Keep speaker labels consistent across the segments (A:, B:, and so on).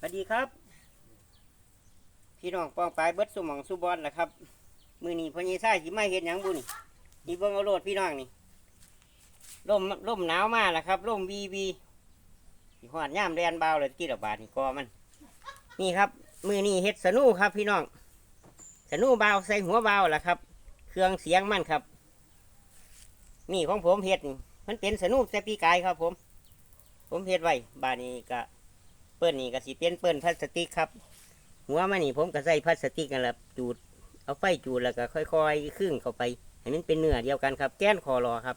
A: สวัสดีครับ พี่น้องปองปลายเบิดสุมองสุบอลนะครับ มือนี้พอยีซ่าสิมาเห็นหยังบุนี่นี่เบิ่งเอาโลดพี่น้องนี่ร่มร่มหนาวมาแล้วครับร่มวีวีสิหอดย่ามแดนเบาเลยกี่ระบาดนี่กอมัน นี่ครับ มือนี้เฮ็ดสนูครับ พี่น้องสนูเบาใส่หัวเบาแหละครับ เครื่องเสียงมันครับ นี่ของผมเฮ็ดนี่มันเป็นสนูแต่ปีกายครับ ผม ผมเฮ็ดไว้บานนี้ก็ เปิ้ลนี่ก็สิเป็นเปิ้ลพลาสติกครับ หัวมันนี่ผมก็ใส่พลาสติกกันแหละจูด เอาไฟจูดแล้วก็ค่อยๆครึ่งเข้าไปให้มันเป็นเนื้อเดียวกันครับ แก้นคอรอครับ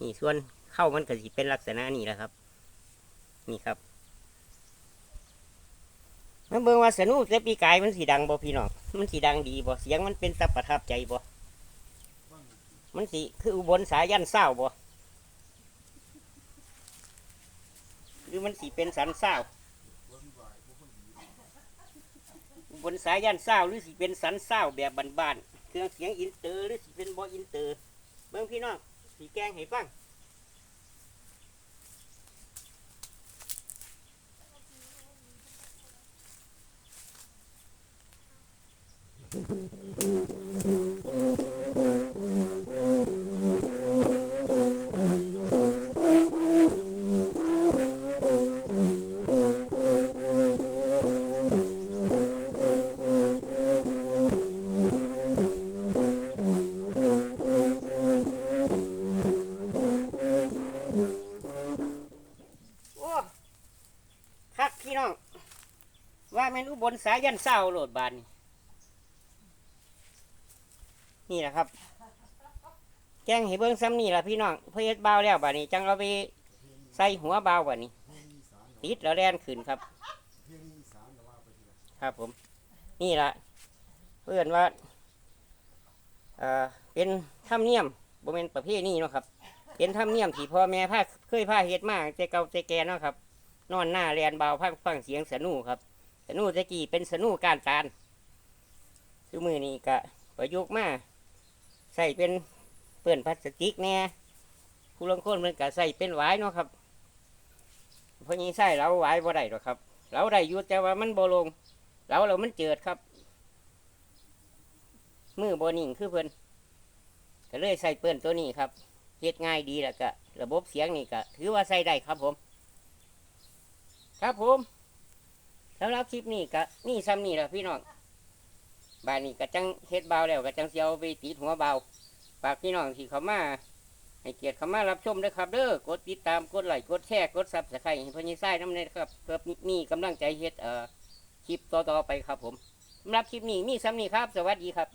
A: นี่ส่วนเข้ามันก็สิเป็นลักษณะนี้แหละครับ นี่ครับมันเบิ่งว่าสนุกแต่ปีกายมันสีดังบ่พี่น้องมันสีดังดีบ่เสียงมันเป็นตะประทับใจบ่มันสีคืออุบลสายันเศร้าบ่หรือมันสีเป็นสันเศร้า บนสายย่านเศร้าหรือสิเป็นสันเศร้าแบบบ้านๆเครื่องเสียงอินเตอร์หรือสิเป็นบออินเตอร์เบิ่งพี่น้องสีแกงให้ฟังโว่าแม่นอุบลสายยันเศร้าโหลดบานนี่นี่แหละครับ แกงให้เบิ่งซ้ำนี่แหละพี่น้องเพื่อเฮ็ดเบาแล้วบานนี้จังเอาไปใส่หัวเบาวบานนี้ติดแล้วแล่นขึ้นครับ ครับผม นี่ละเพื่อนว่าเอ่อเป็นธรรมเนียมบ่เป็นประเพณีเนาะครับ เป็นธรรมเนียมที่พ่อแม่พาเคยพาเฮ็ดมากแต่เก่าแต่แก่เนาะครับ นอนหน้าแลนเบาพังฟังเสียงสนูครับ สนูตะกี้เป็นสนูการตานคือมือนี้ก็ประยุกต์มาใส่เป็นเปื่อนพลาสติกแน่ผู้ลงคนมันก็ใส่เป็นหวายเนาะครับ เพราะนี้ใส่เราหวายบ่ได้หรอกครับเราได้อยู่แต่ว่ามันบ่ลงเราเรามันเจิดครับ มือบนิ่งคือเพิ่นก็เลยใส่เปื่อนตัวนี้ครับเฮ็ดง่ายดีแล้วก็ระบบเสียงนี่ก็ถือว่าใส่ได้ครับผม ครับผม สำหรับคลิปนี้ก็นี่ซ้ำนี่แหละพี่น้องบานนี้ก็จังเฮ็ดเบาแล้วก็จังเสียวไปติดหัวเบาฝากพี่น้องที่เขามาให้เกียรติเขามารับชมด้วยครับเด้อกดติดตามกดไลค์กดแชร์กดซับสไครต์ให้พญายไส้น้ำเนยครับเพื่อมีกำลังใจเฮ็ดเอ่อคลิปต่อๆไปครับผมสำหรับคลิปนี้มีซ้ำนี่ครับ สวัสดีครับ